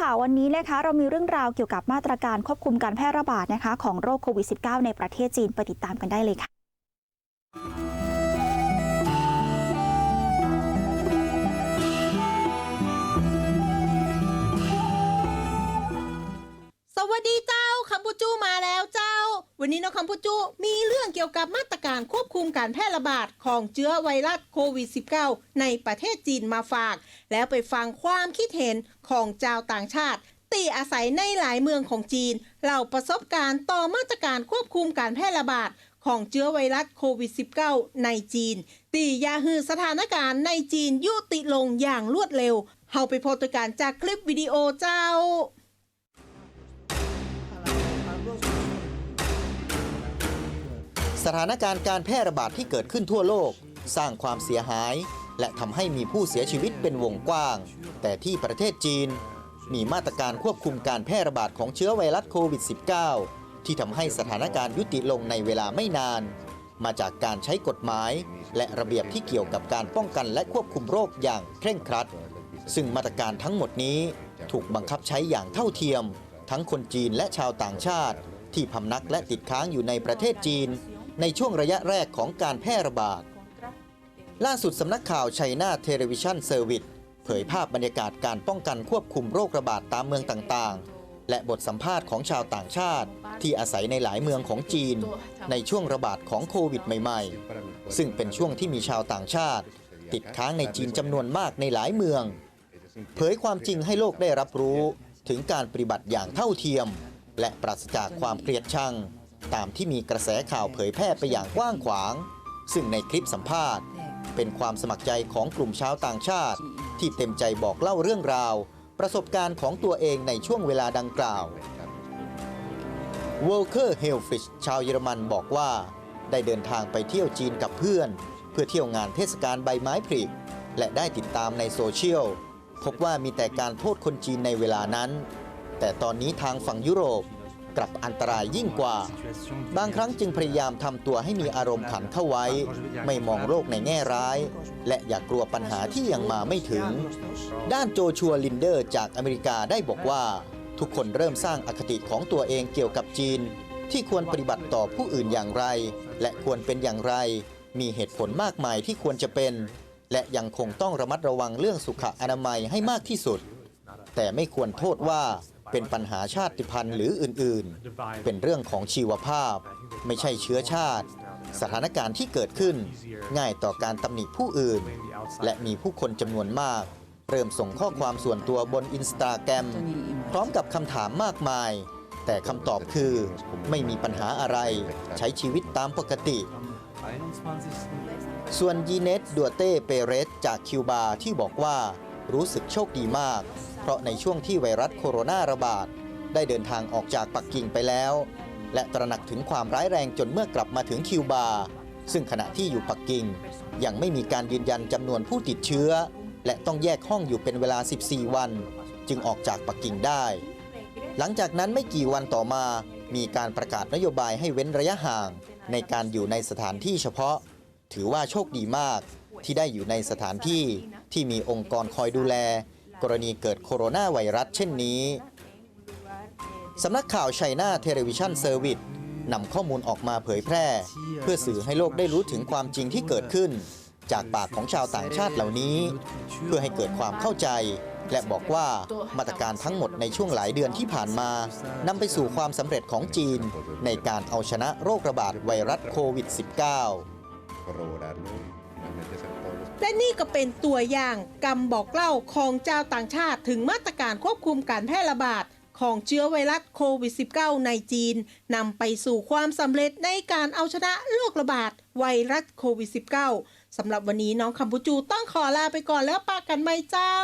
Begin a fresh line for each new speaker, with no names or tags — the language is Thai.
ข่าววันนี้นะคะเรามีเรื่องราวเกี่ยวกับมาตรการควบคุมการแพร่ระบาดนะคะของโรคโควิด -19 ในประเทศจีนไปติดตามกันได้เลยค่ะ
สวัสดีจ้า คำพูจูมาแล้วเจ้า วันนี้น้องคำพูจูมีเรื่องเกี่ยวกับมาตรการควบคุมการแพร่ระบาดของเชื้อไวรัสโควิด -19 ในประเทศจีนมาฝาก แล้วไปฟังความคิดเห็นของเจ้าต่างชาติตีอาศัยในหลายเมืองของจีนเล่าประสบการณ์ต่อมาตรการควบคุมการแพร่ระบาดของเชื้อไวรัสโควิด -19 ในจีน ตียาฮือสถานการณ์ในจีนยุติลงอย่างรวดเร็วเฮาไปพบตัวการจากคลิปวิดีโอเจ้า
สถานการณ์การแพร่ระบาดที่เกิดขึ้นทั่วโลก สร้างความเสียหาย และทำให้มีผู้เสียชีวิตเป็นวงกว้าง แต่ที่ประเทศจีน มีมาตรการควบคุมการแพร่ระบาดของเชื้อไวรัสโควิด -19 ที่ทำให้สถานการณ์ยุติลงในเวลาไม่นาน มาจากการใช้กฎหมาย และระเบียบที่เกี่ยวกับการป้องกันและควบคุมโรคอย่างเคร่งครัด ซึ่งมาตรการทั้งหมดนี้ ถูกบังคับใช้อย่างเท่าเทียม ทั้งคนจีนและชาวต่างชาติ ที่พำนักและติดค้างอยู่ในประเทศจีน ในช่วงระยะแรกของการแพร่ระบาด ล่าสุดสำนักข่าวไชน่าเทเลวิชันเซอร์วิสเผยภาพบรรยากาศการป้องกันควบคุมโรคระบาดตามเมืองต่างๆ และบทสัมภาษณ์ของชาวต่างชาติ ที่อาศัยในหลายเมืองของจีน ในช่วงระบาดของโควิดใหม่ๆ ซึ่งเป็นช่วงที่มีชาวต่างชาติ ติดค้างในจีนจำนวนมากในหลายเมือง เผยความจริงให้โลกได้รับรู้ถึงการปฏิบัติอย่างเท่าเทียม และปราศจากความเกลียดชัง ตามที่มีกระแสข่าวเผยแพร่ไปอย่างกว้างขวาง ซึ่งในคลิปสัมภาษณ์ เป็นความสมัครใจของกลุ่มชาวต่างชาติ ที่เต็มใจบอกเล่าเรื่องราว ประสบการณ์ของตัวเองในช่วงเวลาดังกล่าววอลเคอร์เฮลฟิชชาวเยอรมันบอกว่า ได้เดินทางไปเที่ยวจีนกับเพื่อน เพื่อเที่ยวงานเทศกาลใบไม้ผลิและได้ติดตามในโซเชียล พบว่ามีแต่การโทษคนจีนในเวลานั้น แต่ตอนนี้ทางฝั่งยุโรป กลับอันตรายยิ่งกว่า บางครั้งจึงพยายามทำตัวให้มีอารมณ์ขันเข้าไว้ ไม่มองโลกในแง่ร้าย และอย่ากกลัวปัญหาที่ยังมาไม่ถึง ด้านโจชัวลินเดอร์จากอเมริกาได้บอกว่า ทุกคนเริ่มสร้างอคติของตัวเองเกี่ยวกับจีน ที่ควรปฏิบัติต่อผู้อื่นอย่างไร และควรเป็นอย่างไร มีเหตุผลมากมายที่ควรจะเป็น และยังคงต้องระมัดระวังเรื่องสุขอนามัยให้มากที่สุด แต่ไม่ควรโทษว่า เป็นปัญหาชาติพันธุ์หรืออื่นๆ เป็นเรื่องของชีวภาพ ไม่ใช่เชื้อชาติ สถานการณ์ที่เกิดขึ้น ง่ายต่อการตำหนิผู้อื่น และมีผู้คนจำนวนมาก เริ่มส่งข้อความส่วนตัวบนอินสตาแกรมพร้อมกับคำถามมากมาย แต่คำตอบคือ ไม่มีปัญหาอะไร ใช้ชีวิตตามปกติส่วนยีเนตดัวเต้เปเรสจากคิวบาที่บอกว่า รู้สึกโชคดีมาก เพราะในช่วงที่ไวรัสโคโรนาระบาด ได้เดินทางออกจากปักกิ่งไปแล้ว และตระหนักถึงความร้ายแรงจนเมื่อกลับมาถึงคิวบา ซึ่งขณะที่อยู่ปักกิ่ง ยังไม่มีการยืนยันจำนวนผู้ติดเชื้อ และต้องแยกห้องอยู่เป็นเวลา 14 วัน จึงออกจากปักกิ่งได้ หลังจากนั้นไม่กี่วันต่อมา มีการประกาศนโยบายให้เว้นระยะห่าง ในการอยู่ในสถานที่เฉพาะ ถือว่าโชคดีมาก ที่ได้อยู่ในสถานที่ที่มีองค์กรคอยดูแล กรณีเกิดโคโรนาไวรัสเช่นนี้สำนักข่าวไชน่าเทเลวิชันเซอร์วิสนำข้อมูลออกมาเผยแพร่ เพื่อสื่อให้โลกได้รู้ถึงความจริงที่เกิดขึ้น จากปากของชาวต่างชาติเหล่านี้ เพื่อให้เกิดความเข้าใจ และบอกว่ามาตรการทั้งหมดในช่วงหลายเดือนที่ผ่านมานำไปสู่ความสำเร็จของจีน ในการเอาชนะโรคระบาดไวรัสโควิด -19
และนี่ก็เป็นตัวอย่างกำบอกเล่าของเจ้าต่างชาติถึงมาตรการควบคุมการแพร่ระบาดของเชื้อไวรัสโควิด -19 ในจีนนำไปสู่ความสำเร็จในการเอาชนะโรคระบาดไวรัสโควิด -19 สำหรับวันนี้น้องคำพูจูต้องขอลาไปก่อนแล้วปากันไหมเจ้า